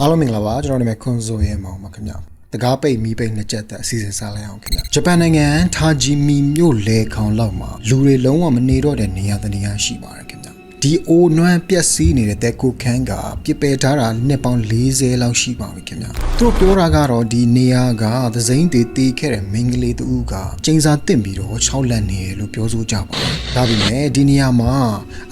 အားလုံးမင်္ဂလာပါကျွန်တော်နာမည်ခွန်ဆိုရဲမောင်ပါခင်ဗျာတကားပိတ်မီးပိတ်နှစ်ချက်သက်အစီအစဉ်စားလိုက်အောင်ခင်ဗျာဂျပန်နိုင်ငံထာဂျီမီမြို့လေခေါင်လောက်မှာလူတွေလုံးဝမနေတော့တဲ့နေရာတနေရာရှိပါတယ်ခင်ဗျာဒီအိုနွမ်းပြက်စီးနေတဲ့တဲကိုခန်းကပြစ်ပယ်ထားတာနှစ်ပေါင်း40လောက်ရှိပါပြီခင်ဗျာသူတို့ပြောတာကတော့ဒီနေရာကသစိမ့်တွေတီးခဲ့တဲ့မိန်းကလေးတူကကျင်းစာတင့်ပြီးတော့6လက်နေတယ်လို့ပြောဆိုကြပါတယ်ဒါပေမဲ့ဒီနေရာမှာ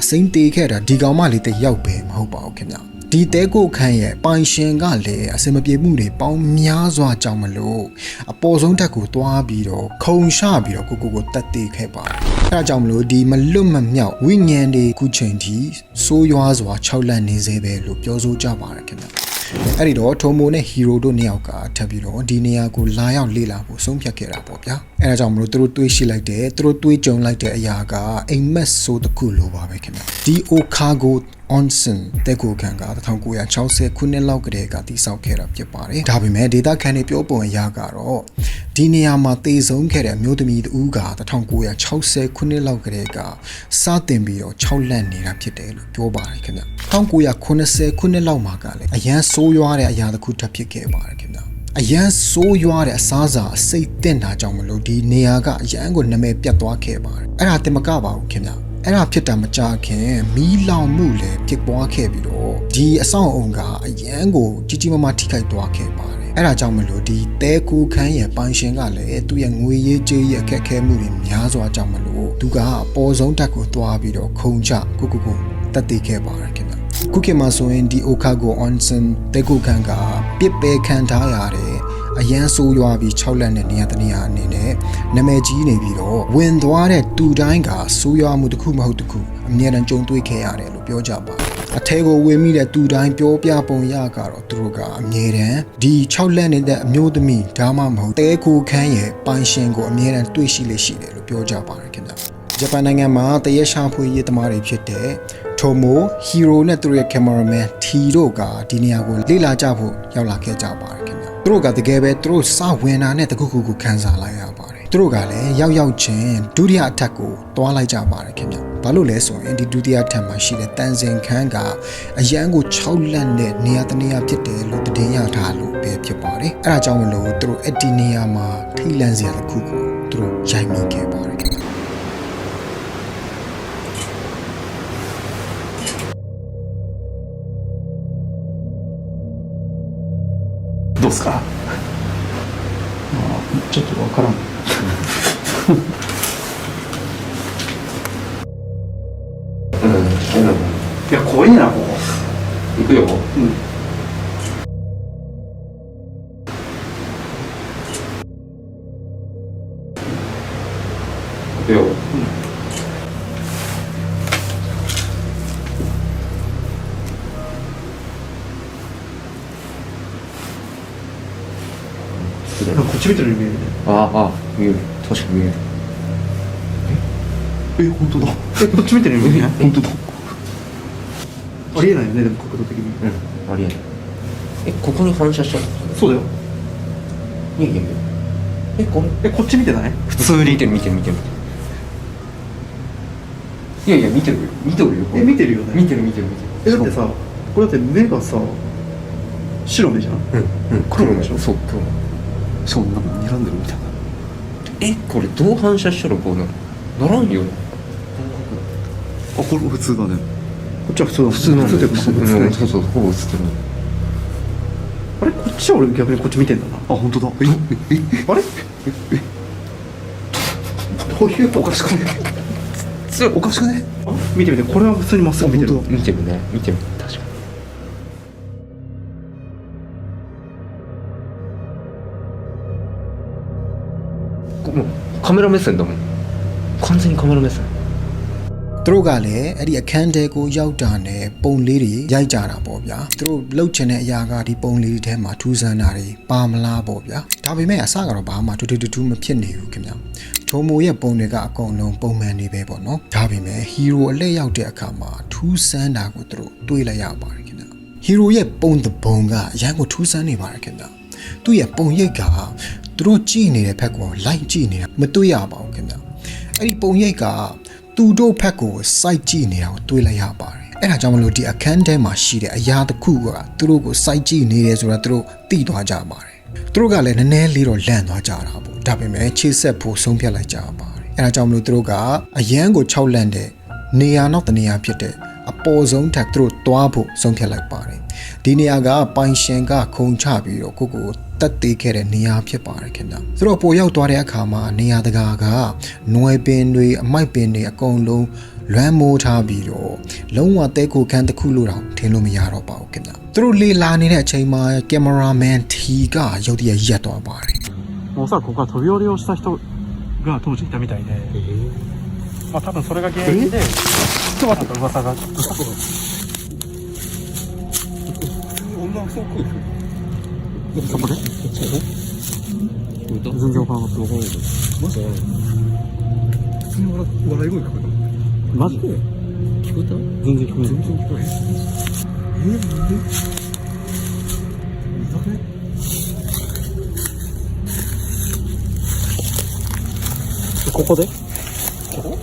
အစိမ့်တီးခဲ့တာဒီကောင်မလေးတစ်ယောက်ပဲမဟုတ်ပါဘူးခင်ဗျာ ဒီတဲကိုခန့်ရဲ့ပိုင်ရှင်ကလည်းအစင်မပြေမှုတွေပေါင်းများစွာကြောင့်မလို့အပေါ်ဆုံးတက်ကိုတွားပြီးတော့ခုံရှပြီးတော့ကိုကိုကိုတက်သေးခဲ့ပါတယ်။အဲဒါကြောင့်မလို့ဒီမလွတ်မမြောက်ဝိညာဉ်တွေခုချိန်ထိစိုးရွားစွာ၆လက်နေစေပဲလို့ပြောဆိုကြပါတယ်ခင်ဗျာ။အဲ့ဒီတော့ထိုမိုနဲ့ဟီရိုတို့နှစ်ယောက်ကထပ်ပြီးတော့ဒီနေရာကိုလာရောက်လေ့လာဖို့ဆုံးဖြတ်ခဲ့တာပေါ့ဗျာ။အဲဒါကြောင့်မလို့သူတို့တွေးရှိလိုက်တယ်သူတို့တွေးကြုံလိုက်တဲ့အရာကအိမ်မက်ဆိုတစ်ခုလိုပါပဲခင်ဗျာ။ဒီအိုကာဂို onsen တက်ကိုခံက1960ခုနှစ်လောက်ကတည်းကတည်ဆောက်ခဲ့တာဖြစ်ပါတယ်။ဒါပေမဲ့ဒေတာခန်တွေပြောပုံအရကတော့ဒီနေရာမှာတည်ဆုံးခဲ့တဲ့အမျိုးသမီးတူက1960ခုနှစ်လောက်ကတည်းကစတင်ပြီးတော့6လက်နေတာဖြစ်တယ်လို့ပြောပါတယ်ခင်ဗျ။1980ခုနှစ်လောက်မှာကလည်းအရန်ဆိုးရွားတဲ့အရာတစ်ခုထပ်ဖြစ်ခဲ့ပါတယ်ခင်ဗျ။အရန်ဆိုးရွားတဲ့အစားအစာအစိတ်တင်တာကြောင့်မလို့ဒီနေရာကအရန်ကိုနာမည်ပြတ်သွားခဲ့ပါတယ်။အဲ့ဒါတင်မကပါဘူးခင်ဗျ။ အဲ့ဒါဖြစ်တာမကြခင်မီးလောင်မှုလည်းဖြစ်ပွားခဲ့ပြီးတော့ဒီအဆောင်အုံကအရန်ကိုကြီးကြီးမားမားထိခိုက်သွားခဲ့ပါတယ်အဲ့ဒါကြောင့်မလို့ဒီတဲကူခန်းရဲ့ပိုင်ရှင်ကလည်းသူ့ရဲ့ငွေရေးကြေးရဲ့အခက်အခဲမှုတွေများစွာကြောင့်မလို့သူကအပေါ်ဆုံးတက်ကိုသွားပြီးတော့ခုံချကိုကိုကိုတက်တည်ခဲ့ပါတယ်ခင်ဗျခုခေတ်မှာဆိုရင်ဒီ Okago Onsen တဲကူခန်းကပြစ်ပယ်ခံထားရတဲ့ အရန်ဆိုးရွားပြီး6လက်နဲ့နေရာတနေရာအနေနဲ့နာမည်ကြီးနေပြီးတော့ဝင်သွားတဲ့တူတိုင်းကဆိုးရွားမှုတစ်ခုမဟုတ်တစ်ခုအမြဲတမ်းကြုံတွေ့ခဲ့ရတယ်လို့ပြောကြပါတယ်အထဲကိုဝင်မိတဲ့တူတိုင်းပြောပြပုံရကတော့သူတို့ကအမြဲတမ်းဒီ6လက်နေတဲ့အမျိုးသမီးဒါမှမဟုတ်တဲကိုခန်းရဲ့ပိုင်ရှင်ကိုအမြဲတမ်းတွေ့ရှိလေရှိတယ်လို့ပြောကြပါတယ်ခင်ဗျာဂျပန်နိုင်ငံမှာတရက်ရှာဖွေရေးသမားတွေဖြစ်တဲ့ထိုမိုဟီရိုနဲ့သူတို့ရဲ့ကင်မရာမန်ထီတို့ကဒီနေရာကိုလေ့လာကြဖို့ရောက်လာခဲ့ကြပါတယ်ခင်ဗျာသူ တို့ကတကယ်ပဲသူတို့စဝင်တာနဲ့တခုခုကိုခန်းစားလိုက်ရပါတယ်သူတို့ကလည်းရောက်ရောက်ချင်းဒုတိယအထက်ကိုတွားလိုက်ကြပါတယ်ခင်ဗျာဘာလို့လဲဆိုရင်ဒီဒုတိယထပ်မှာရှိတဲ့တန်စင်ခန်းကအရန်ကို6လက်နဲ့နေရာတနေရာဖြစ်တယ်လို့တင်ရထားလို့ပဲဖြစ်ပါတယ်အဲဒါကြောင့်မလို့သူတို့အဲ့ဒီနေရာမှာထိတ်လန့်စရာတစ်ခုကိုသူတို့ရိုက်မိခဲ့ပါတယ် ですか？ちょっとわからん。いや、怖いな、ここ。行くよ。うん。行くよ。なんかこっち見てるように見えるね。ああ、見える。確かに見える。え、本当だ。え、こっち見てるように見えない本当だ。ありえないよね、でも角度的に。うん、ありえない。え、ここに反射しちゃうそうだよ。いやいやいや。え、これ？え、こっち見てない？普通に見てる見てる見てる。いやいや、見てるよ。見てるよ。これえ、見てるよね。見てる見てる見てる。え、だってさ、これだって目がさ、白目じゃん？うん、うん、黒でしょ？そう、黒。しかもなんか睨んでるみたいな。え、これどう反射したらこうなる？ならんよ。あ、これ普通だね。こっちは普通だ普通なんだよ。普通だよそうそう、ほぼ映ってる。あれこっちは俺逆にこっち見てんだな。あ、本当だ。え、え、え、あれ？どういうおかしくね？おかしくね？見てみてこれは普通にまっすぐ見てる見てるね。見てる。確かに。カメラ目線だもん完全にカメラ目線သူတို့ကလည်းအဲ့ဒီအခန်းထဲကိုရောက်တာနဲ့ပုံလေးတွေရိုက်ကြတာပေါ့ဗျာသူတို့လှုပ်ချင်တဲ့အရာကဒီပုံလေးတွေထဲမှာထူးဆန်းတာတွေပါမလားပေါ့ဗျာဒါပေမဲ့အစကတော့ဘာမှတူတူတူတူမဖြစ်နေဘူးခင်ဗျာထိုမိုရဲ့ပုံတွေကအကုန်လုံးပုံမှန်နေပဲပေါ့နော်ဒါပေမဲ့ဟီရိုအလှည့်ရောက်တဲ့အခါမှာထူးဆန်းတာကိုသူတို့တွေးလိုက်ရပါတယ်ခင်ဗျာဟီရိုရဲ့ပုံသဘုံကအရန်ကိုထူးဆန်းနေပါတယ်ခင်ဗျာသူ့ရဲ့ပုံရိပ်က သူတို့ကြည့်နေတဲ့ဘက်ကိုလိုက်ကြည့်နေတာမတွေ့ရပါဘူးခင်ဗျာအဲ့ဒီပုံရိပ်ကသူတို့ဖက်ကိုစိုက်ကြည့်နေတာကိုတွေးလိုက်ရပါတယ်အဲ့ဒါကြောင့်မလို့ဒီအခန်းထဲမှာရှိတဲ့အရာတစ်ခုကသူတို့ကိုစိုက်ကြည့်နေတယ်ဆိုတာသူတို့သိသွားကြပါတယ်သူတို့ကလည်းနည်းနည်းလေးတော့လန့်သွားကြတာပေါ့ဒါပေမဲ့ချေဆက်ဖို့ဆုံးဖြတ်လိုက်ကြပါတယ်အဲ့ဒါကြောင့်မလို့သူတို့ကအရန်ကို၆လန့်တဲ့နေရာနောက်တနေရာဖြစ်တဲ့အပေါ်ဆုံးထပ်သူတို့တွားဖို့ဆုံးဖြတ်လိုက်ပါတယ်ဒီနေရာကပိုင်ရှင်ကခုံချပြီးတော့ကိုကိုကို တက်သေးခဲ့တဲ့နေရာဖြစ်ပါတယ်ခင်ဗျ။ဆိုတော့ပိုရောက်သွားတဲ့အခါမှာနေရာတကာကနွယ်ပင်တွေအမိုက်ပင်တွေအကုန်လုံးလွမ်းမိုးထားပြီးတော့လုံးဝတဲကိုခန်းတစ်ခုလို့တောင်ထင်လို့မရတော့ပါဘူးခင်ဗျ။သူတို့လေလာနေတဲ့အချိန်မှာကင်မရာမန်တီကရုတ်တရက်ရက်သွားပါတယ် もうおそらくここは飛び降りをした人が当時いたみたいで、まあ多分それが原因で、ちょっと噂が、そこで全 그래? 그래? 무슨 화가 먹어야 돼. 맞아. 뭐 알고 있거든. 맞아. 기구다. 무슨 기구? 무슨 기구? 예, 뭔데? 이상해.ここでここ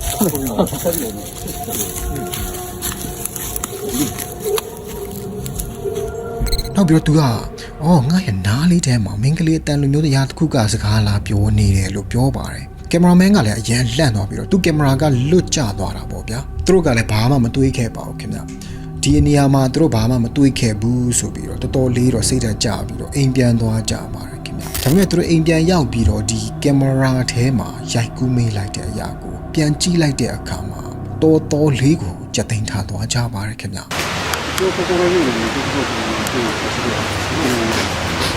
너 밀어 두가 အော်ငါရဲ့နားလေးထဲမှာမင်းကလေးအတန်လူမျိုးတရားတစ်ခုကစကားလာပြောနေတယ်လို့ပြောပါတယ်။ကင်မရာမန်ကလည်းအရန်လှန့်သွားပြီးတော့သူကင်မရာကလွတ်ကျသွားတာပေါ့ဗျာ။သူတို့ကလည်းဘာမှမတွေးခဲ့ပါဘူးခင်ဗျ။ဒီနေရာမှာသူတို့ဘာမှမတွေးခဲ့ဘူးဆိုပြီးတော့တော်တော်လေးတော့စိတ်ဓာတ်ကျပြီးတော့အိမ်ပြန်သွားကြပါတယ်ခင်ဗျ။ဒါပေမဲ့သူတို့အိမ်ပြန်ရောက်ပြီးတော့ဒီကင်မရာထဲမှာရိုက်ကူးမိလိုက်တဲ့အရာကိုပြန်ကြည့်လိုက်တဲ့အခါမှာတော်တော်လေးကိုကြက်သိမ်းထားသွားကြပါတယ်ခင်ဗျ။ 一応ここが有利にできるということではあるんで？すけど、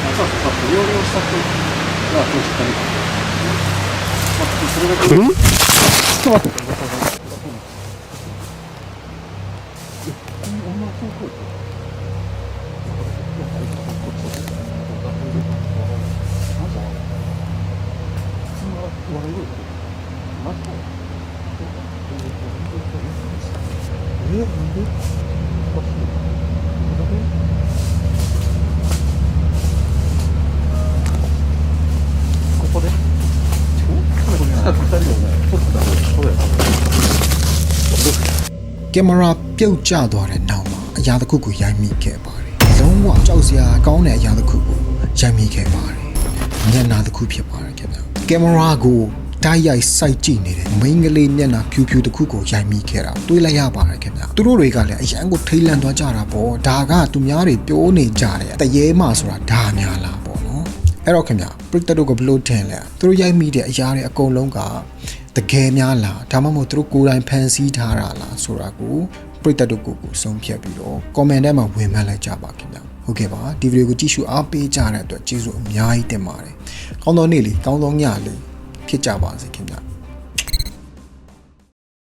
あとはそこは不良のスタッがどうしたのか、まあ、それだけ、う、ちょっと待ってください。 ကင်မရာပြုတ်ကျသွားတဲ့နောက်မှာအရာတစ်ခုကိုရိုက်မိခဲ့ပါတယ်။လုံးဝကြောက်စရာကောင်းတဲ့အရာတစ်ခုကိုရိုက်မိခဲ့ပါတယ်။မျက်နှာတစ်ခုဖြစ်ပါတယ်ခင်ဗျ။ကင်မရာကိုတိုက်ရိုက်စိုက်ကြည့်နေတဲ့မိန်းကလေးမျက်နှာဖြူဖြူတစ်ခုကိုရိုက်မိခဲ့တာတွေးလိုက်ရပါတယ်ခင်ဗျ။သူတို့တွေကလည်းအရန်ကိုထိတ်လန့်သွားကြတာပေါ့။ဒါကသူများတွေပြောနေကြတယ်။တရေမှဆိုတာဒါများလားပေါ့နော်။အဲ့တော့ခင်ဗျပရိသတ်တို့ကဘလို့ထင်လဲသူတို့ရိုက်မိတဲ့အရာတွေအကုန်လုံးက တကယ်များလားဒါမှမဟုတ်သူတို့ကိုယ်တိုင်ဖန်ဆီးထားတာလားဆိုတာကိုပရိသတ်တို့ကိုကိုဆုံးဖြတ်ပြီးတော့ comment ထဲမှာဝင်မှတ်လိုက်ကြပါခင်ဗျဟုတ်ကဲ့ပါဒီဗီဒီယိုကိုကြည့်ရှုအားပေးကြတဲ့အတွက်ကျေးဇူးအများကြီးတင်ပါတယ်ကောင်းသောနေ့လေးကောင်းသောညလေးဖြစ်ကြပါစေခင်ဗျ